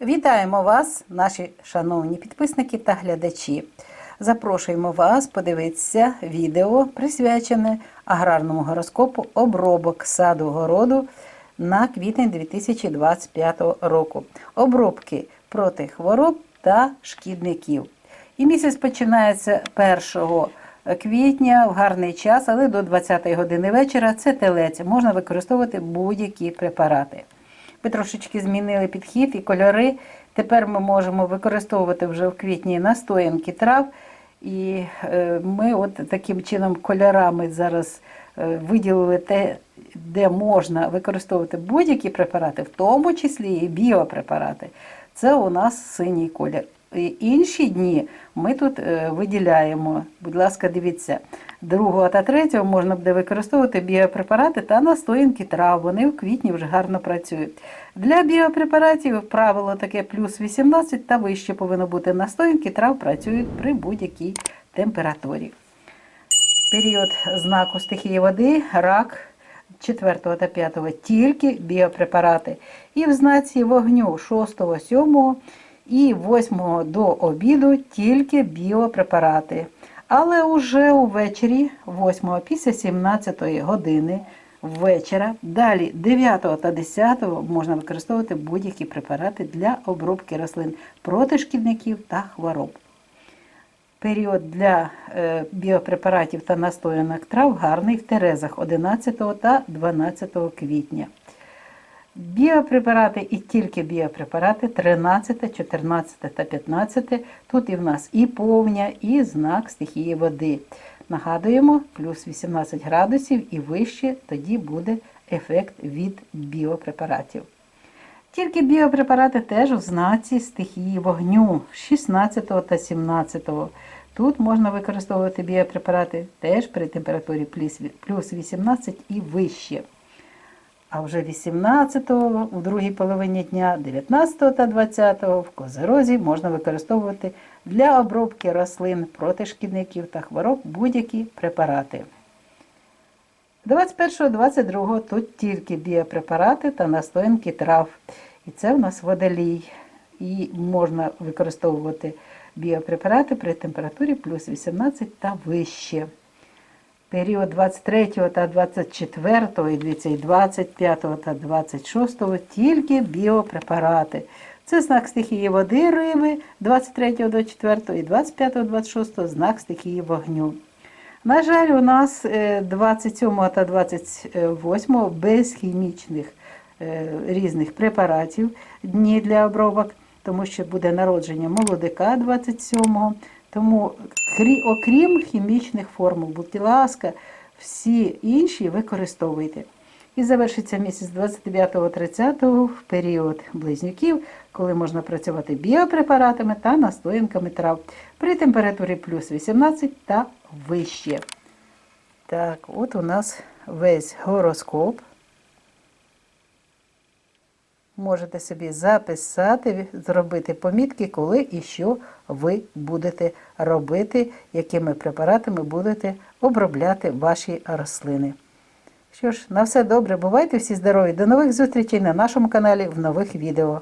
Вітаємо вас, наші шановні підписники та глядачі. Запрошуємо вас подивитися відео, присвячене аграрному гороскопу обробок саду городу на квітень 2025 року. Обробки проти хвороб та шкідників. І місяць починається 1 квітня в гарний час, але до 20 години вечора це телець. Можна використовувати будь-які препарати. Ми трошечки змінили підхід і кольори. Тепер ми можемо використовувати вже в квітні настоянки трав. І е, ми от таким чином кольорами зараз е, виділили те, де можна використовувати будь-які препарати, в тому числі і біопрепарати. Це у нас синій колір. Інші дні ми тут е, виділяємо. Будь ласка, дивіться, 2 та 3 можна буде використовувати біопрепарати та настоянки трав. Вони в квітні вже гарно працюють. Для біопрепаратів правило таке плюс 18 та вище повинно бути настоянки трав працюють при будь-якій температурі. Період знаку стихії води, рак 4 та 5 тільки біопрепарати. І в знаці вогню 6, 7 і 8 до обіду тільки біопрепарати. Але уже увечері, 8 після 17 години вечора, далі 9 та 10 можна використовувати будь-які препарати для обробки рослин проти шкідників та хвороб. Період для е, біопрепаратів та настоянок трав гарний в Терезах 11 та 12 квітня. Біопрепарати і тільки біопрепарати 13, 14 та 15. Тут і в нас і повня, і знак стихії води. Нагадуємо, плюс 18 градусів і вище тоді буде ефект від біопрепаратів. Тільки біопрепарати теж в знаці стихії вогню 16 та 17. Тут можна використовувати біопрепарати теж при температурі плюс 18 і вище. А вже 18-го, у другій половині дня, 19 та 20 в козерозі можна використовувати для обробки рослин проти шкідників та хвороб будь-які препарати. 21-22 тут тільки біопрепарати та настоянки трав. І це у нас водолій. І можна використовувати біопрепарати при температурі плюс 18 та вище. Період 23 та 24, і 25 та 26 тільки біопрепарати. Це знак стихії води риби 23 до 4 і 25 26 знак стихії вогню. На жаль, у нас 27 та 28 без хімічних е, різних препаратів дні для обробок, тому що буде народження молодика 27-го. Тому, окрім хімічних формул, будь ласка, всі інші використовуйте. І завершиться місяць 29-30 в період близнюків, коли можна працювати біопрепаратами та настоянками трав при температурі плюс 18 та вище. Так, от у нас весь гороскоп. Можете собі записати, зробити помітки, коли і що ви будете робити, якими препаратами будете обробляти ваші рослини. Що ж, на все добре, бувайте всі здорові! До нових зустрічей на нашому каналі в нових відео.